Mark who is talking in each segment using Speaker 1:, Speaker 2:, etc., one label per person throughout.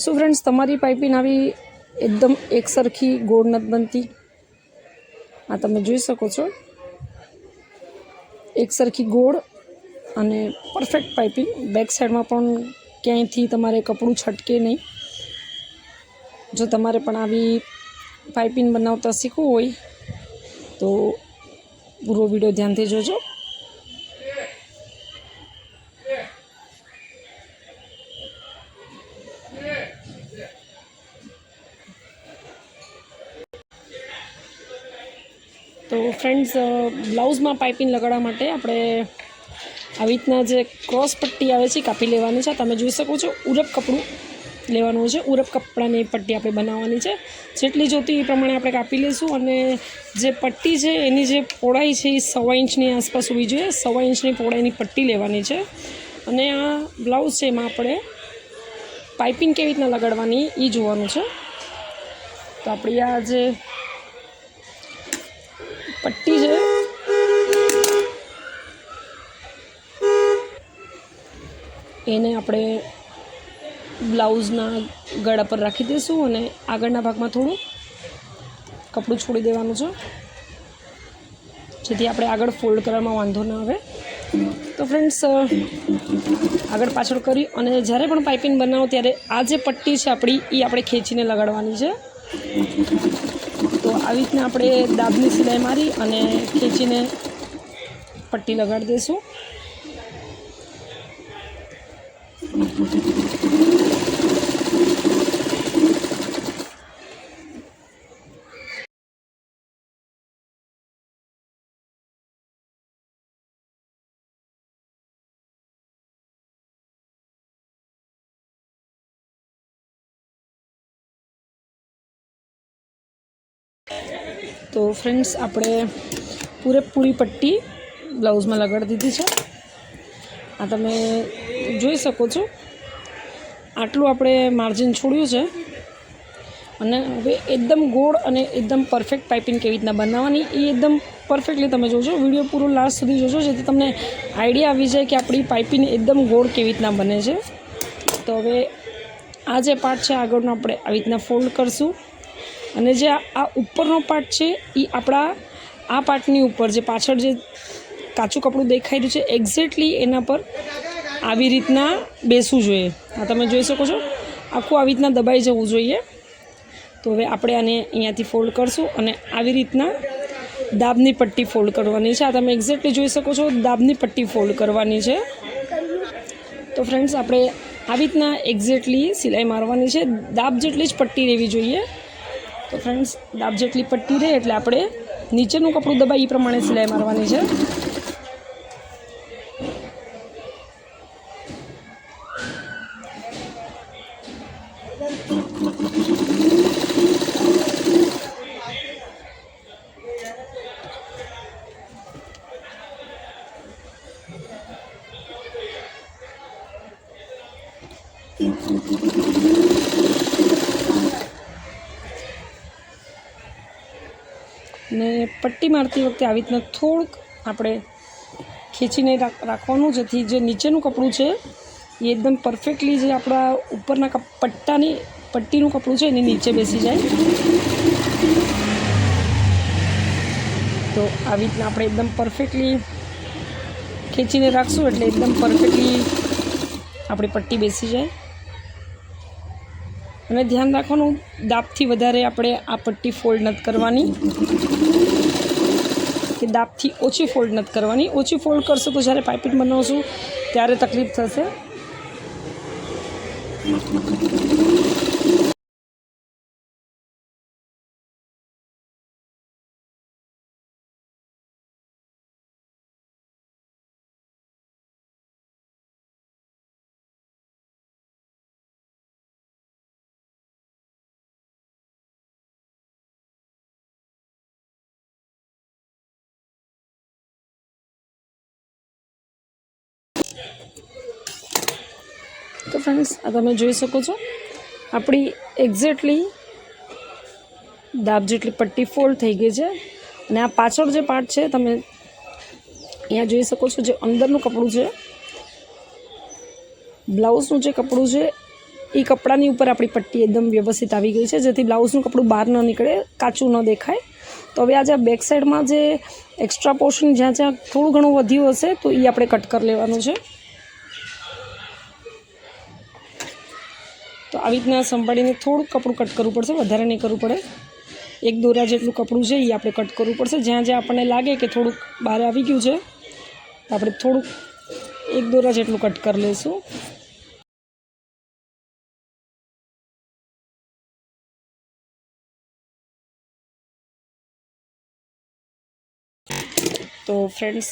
Speaker 1: શું ફ્રેન્ડ્સ તમારી પાઇપિંગ આવી એકદમ એકસરખી ગોળ નથી બનતી? આ તમે જોઈ શકો છો. એકસરખી ગોળ અને પરફેક્ટ પાઇપિંગ બેક સાઈડમાં પણ ક્યાંયથી તમારે કપડું છટકે નહીં. જો તમારે પણ આવી પાઇપિંગ બનાવતા શીખવું હોય, તો પૂરો વીડિયો ધ્યાનથી જોજો. તો ફ્રેન્ડ્સ બ્લાઉઝમાં પાઇપિંગ લગાડવા માટે આપણે આવી રીતના જે ક્રોસ પટ્ટી આવે છે કાપી લેવાની છે. તમે જોઈ શકો છો, ઉરપ કપડું લેવાનું છે. ઉરપ કપડાની પટ્ટી આપણે બનાવવાની છે. જેટલી જોતી એ પ્રમાણે આપણે કાપી લઈશું અને જે પટ્ટી છે એની જે પહોળાઈ છે એ સવા ઇંચની આસપાસ હોવી જોઈએ. સવા ઇંચની પહોળાઈની પટ્ટી લેવાની છે. અને આ બ્લાઉઝ છે એમાં આપણે પાઇપિંગ કેવી રીતના લગાડવાની એ જોવાનું છે. તો આપણી આ જે પટ્ટી છે. એને આપણે બ્લાઉઝના ગળા પર રાખી દઈશું અને આગળના ભાગમાં થોડું કપડું છોડી દેવાનું છે. જેથી આપણે આગળ ફોલ્ડ કરવામાં વાંધો ન આવે. તો ફ્રેન્ડ્સ આગળ પાછળ કરી અને જ્યારે પણ પાઇપિંગ બનાવો ત્યારે આ જે પટ્ટી છે આપણી એ આપણે ખેંચીને લગાડવાની છે. આવી રીતના આપણે દાબની સિલાઈ મારી અને ખેંચીને પટ્ટી લગાડી દઈશું. તો ફ્રેન્ડ્સ આપણે પૂરેપૂરી પટ્ટી બ્લાઉઝમાં લગાડી દીધી છે. આ તમે જોઈ શકો છો. આટલું આપણે માર્જિન છોડ્યું છે. અને હવે એકદમ ગોળ અને એકદમ પરફેક્ટ પાઇપિંગ કેવી રીતના બનાવવાની, એ એકદમ પરફેક્ટલી તમે જોજો. વીડિયો પૂરો લાસ્ટ સુધી જોજો, જેથી તમને આઈડિયા આવી જાય કે આપણી પાઇપિંગ એકદમ ગોળ કેવી રીતના બને છે. તો હવે આ જે પાર્ટ છે, આગળનો આપણે આવી રીતના ફોલ્ડ કરશું. અને જે આ ઉપરનો પાર્ટ છે એ આપણા આ પાર્ટની ઉપર જે પાછળ જે કાચું કપડું દેખાઈ રહ્યું છે એક્ઝેક્ટલી એના પર આવી રીતના બેસવું જોઈએ. આ તમે જોઈ શકો છો, આખું આવી રીતના દબાઈ જવું જોઈએ. તો હવે આપણે આને અહીંયાથી ફોલ્ડ કરશું અને આવી રીતના દાબની પટ્ટી ફોલ્ડ કરવાની છે. આ તમે એક્ઝેક્ટલી જોઈ શકો છો, દાબની પટ્ટી ફોલ્ડ કરવાની છે. તો ફ્રેન્ડ્સ આપણે આવી રીતના એક્ઝેક્ટલી સિલાઈ મારવાની છે. દાબ જેટલી જ પટ્ટી રહેવી જોઈએ. તો ફ્રેન્ડ્સ દાબ જેટલી પટ્ટી રહે એટલે આપણે નીચેનું કપડું દબાઈ એ પ્રમાણે સિલાઈ મારવાની છે. ને પટ્ટી મારતી વખતે આવી રીતના થોડુંક આપણે ખેંચીને રાખવાનું, જેથી જે નીચેનું કપડું છે, એ એકદમ પરફેક્ટલી જે આપણા ઉપરના પટ્ટાની, પટ્ટીનું કપડું છે, એની નીચે બેસી જાય. તો આવી રીતના આપણે એકદમ પરફેક્ટલી ખેંચીને રાખશું, એટલે એકદમ પરફેક્ટલી આપણી પટ્ટી બેસી જાય. અને ધ્યાન રાખવાનું, દાબથી વધારે આપણે આ પટ્ટી ફોલ્ડ નથી કરવાની. દાબથી ઓછી ફોલ્ડ નથી કરવાની. ઓછી ફોલ્ડ કરશો તો જ્યારે પાઇપિંગ બનાવશું ત્યારે તકલીફ થશે. ફ્રેન્ડ્સ આ તમે જોઈ શકો છો. આપણી એક્ઝેક્ટલી દાબ જેટલી પટ્ટી ફોલ્ડ થઈ ગઈ છે. અને આ પાછળ જે પાર્ટ છે, તમે અહીંયા જોઈ શકો છો જે અંદરનું કપડું છે. બ્લાઉઝનું જે કપડું છે, એ કપડાની ઉપર આપણી પટ્ટી એકદમ વ્યવસ્થિત આવી ગઈ છે, જેથી બ્લાઉઝનું કપડું બહાર ન નીકળે, કાચું ન દેખાય. તો હવે આજે બેક સાઈડમાં જે એક્સ્ટ્રા પોર્શન જ્યાં જ્યાં થોડું ઘણું વધ્યું હશે, તો એ આપણે કટ કરી લેવાનું છે. આવી રીતના સંભાળીને થોડુંક કપડું કટ કરવું પડશે, વધારે નહીં કરવું પડે. એક દોરા જેટલું કપડું છે એ આપણે કટ કરવું પડશે. જ્યાં જ્યાં આપણને લાગે કે થોડુંક બહાર આવી ગયું છે, આપણે થોડુંક એક દોરા જેટલું કટ કરી લઈશું. તો ફ્રેન્ડ્સ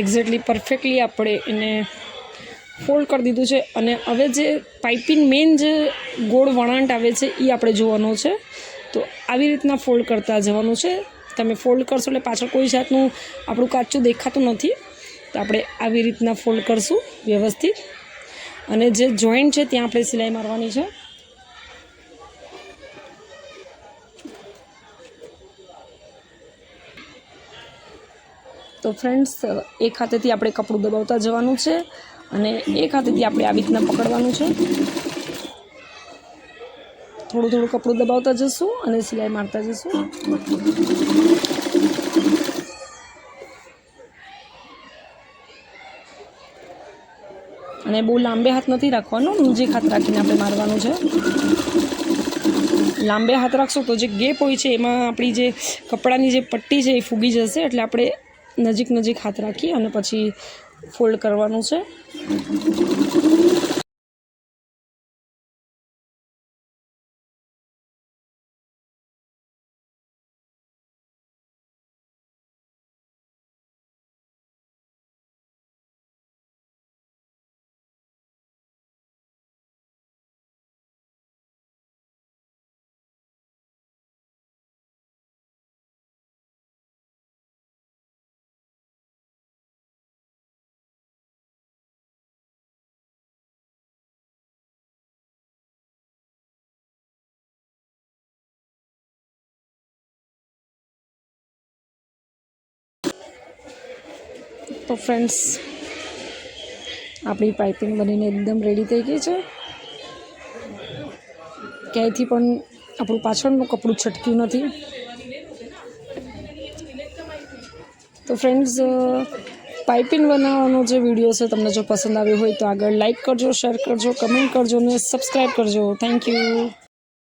Speaker 1: એક્ઝેક્ટલી પરફેક્ટલી આપણે એને ફોલ્ડ કરી દીધું છે અને હવે જે પાઇપિંગ મેઇન જે ગોળ વણાટ આવે છે એ આપણે જોવાનો છે. તો આવી રીતના ફોલ્ડ કરતા જવાનું છે. તમે ફોલ્ડ કરશો એટલે પાછળ કોઈ જાતનું આપણું કાચું દેખાતું નથી. તો આપણે આવી રીતના ફોલ્ડ કરશું વ્યવસ્થિત. અને જે જોઈન્ટ છે, ત્યાં આપણે સિલાઈ મારવાની છે. તો ફ્રેન્ડ્સ એક હાથેથી આપણે કપડું દબાવતા જવાનું છે. અને એક હાથેથી આપણે આવી રીતના પકડવાનું છે. થોડું થોડું કપડું દબાવતા જશું અને સિલાઈ મારતા જશું. અને બહુ લાંબે હાથ નથી રાખવાનો નજીક હાથ રાખીને આપણે મારવાનું છે. લાંબે હાથ રાખશો તો જે ગેપ હોય છે, એમાં આપણી જે કપડાની જે પટ્ટી છે એ ફૂગી જશે, એટલે આપણે નજીક નજીક હાથ રાખી અને પછી ફોલ્ડ કરવાનું છે. તો ફ્રેન્ડ્સ આપણી પાઇપિંગ બનીને એકદમ રેડી થઈ ગઈ છે. ક્યાંયથી પણ આપણું પાછળનું કપડું છટક્યું નથી. તો ફ્રેન્ડ્સ પાઇપિંગ બનાવવાનો જે વીડિયો છે તમને જો પસંદ આવ્યો હોય તો આગળ લાઇક કરજો શેર કરજો કમેન્ટ કરજો અને સબસ્ક્રાઈબ કરજો. Thank you